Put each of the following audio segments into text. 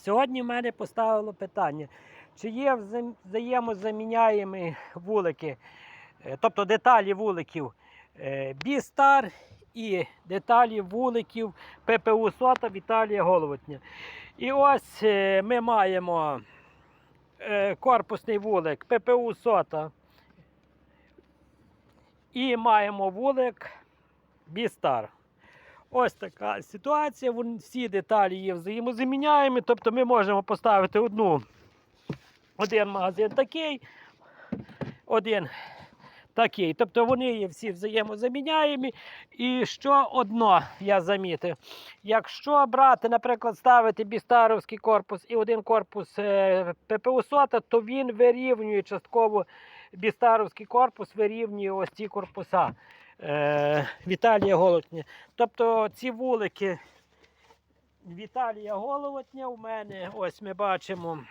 Сьогодні в мене поставило питання, чи є взаєм- взаємозаміняємі вулики, е, тобто деталі вуликів е, Бістар і деталі вуликів ППУ Сота Віталія Головотня. І ось е, ми маємо корпусний вулик ППУ Сота. І маємо вулик Бістар. Ось така ситуація. Всі деталі є взаємозаміняємі. Тобто ми можемо поставити одну, один магазин такий, один такий. Тобто вони є всі взаємозаміняємі. І що одно я замітив. Якщо брати, наприклад, ставити бістаровський корпус і один корпус е, ППУ СОТа, то він вирівнює частково бістаровський корпус, вирівнює ось ці корпуса. Е, Віталія Голотня. Тобто ці вулики Віталія Головотня у мене, ось ми бачимо,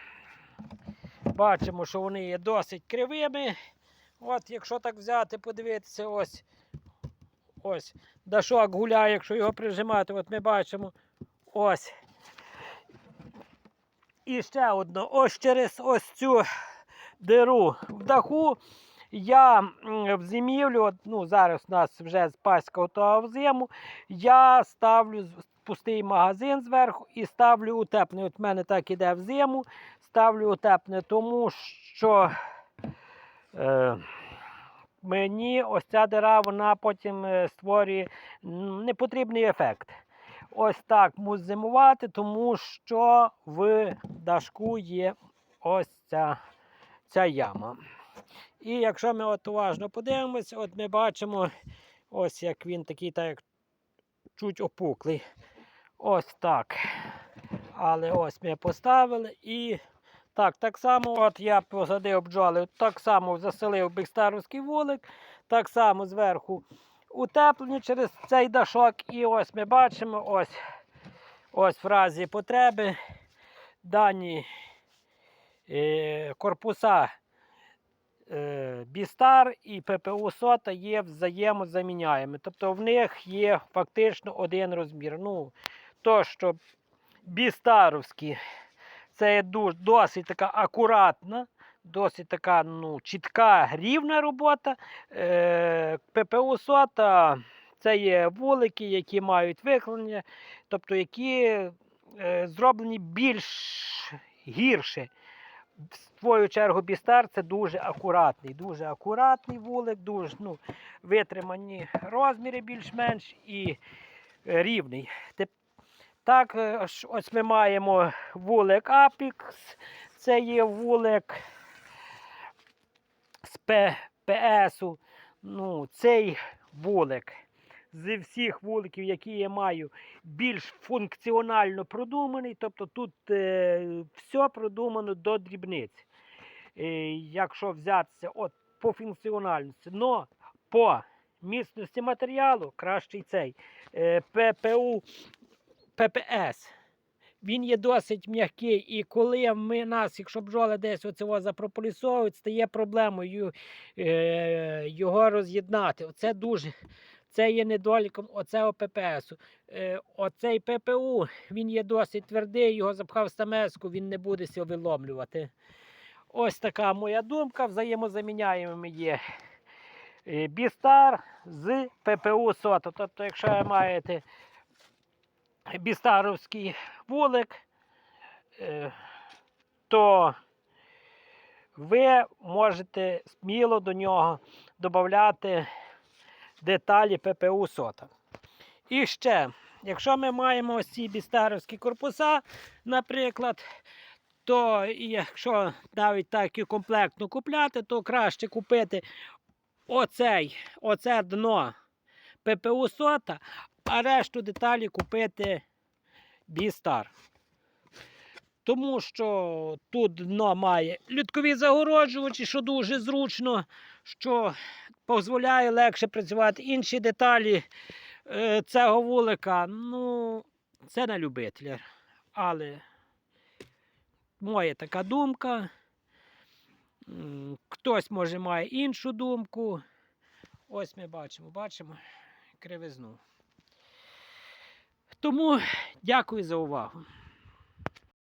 бачимо, що вони є досить кривими. От, якщо так взяти, подивитися, ось, ось, дашок гуляє, якщо його прижимати, от ми бачимо, ось. І ще одно, ось через ось цю диру в даху я в зимівлю, ну зараз у нас вже з паська готова в зиму, я ставлю пустий магазин зверху і ставлю утеплений. От в мене так іде в зиму, ставлю утеплений, тому що е, мені ось ця дира вона потім е, створює непотрібний ефект. Ось так мусить зимувати, тому що в дашку є ось ця, ця яма. І якщо ми от уважно подивимося, от ми бачимо, ось як він такий, так як чуть опуклий. Ось так. Але ось ми поставили і так, так само от я посадив бджоли, так само заселив бекстаровський вулик, так само зверху утеплені через цей дашок. І ось ми бачимо, ось, ось в разі потреби дані е, корпуса Бістар і ППУ Сота є взаємозаміняємі. Тобто в них є фактично один розмір. Ну, то, що Бістаровські це досить така акуратна, досить така ну, чітка рівна робота. Е, ППУ Сота це є вулики, які мають виконання, тобто які е, зроблені більш гірше. В свою чергу Бістар це дуже акуратний, дуже акуратний вулик, дуже ну, витримані розміри більш-менш і е, рівний. Так, е, ось ми маємо вулик Апікс, це є вулик з ПСу. Ну, цей вулик з всіх вуликів, які я маю, більш функціонально продуманий. Тобто тут е, все продумано до дрібниць. Е, якщо взятися от, по функціональності, но по міцності матеріалу кращий цей е, ППУ ППС. Він є досить м'який, і коли ми нас, якщо бджоли десь оцього запрополісовують, стає проблемою е, його роз'єднати. Оце дуже це є недоліком оцього ППСу. Е, оцей ППУ він є досить твердий, його запхав в стамеску, він не буде ся виломлювати. Ось така моя думка. Взаємозаміняємими є е, Бістар з ППУ СОТа. Тобто, якщо ви маєте бістаровський вулик, е, то ви можете сміло до нього додати деталі ППУ сота. І ще, якщо ми маємо ось ці бістаровські корпуса, наприклад, то якщо навіть так і комплектно купляти, то краще купити оцей, оце дно ППУ сота, а решту деталі купити Бістар. Тому що тут дно має люткові загороджувачі, що дуже зручно, що дозволяє легше працювати. Інші деталі е, цього вулика, ну, це на любителя. Але моя така думка. Хтось може має іншу думку. Ось ми бачимо, бачимо кривизну. Тому дякую за увагу.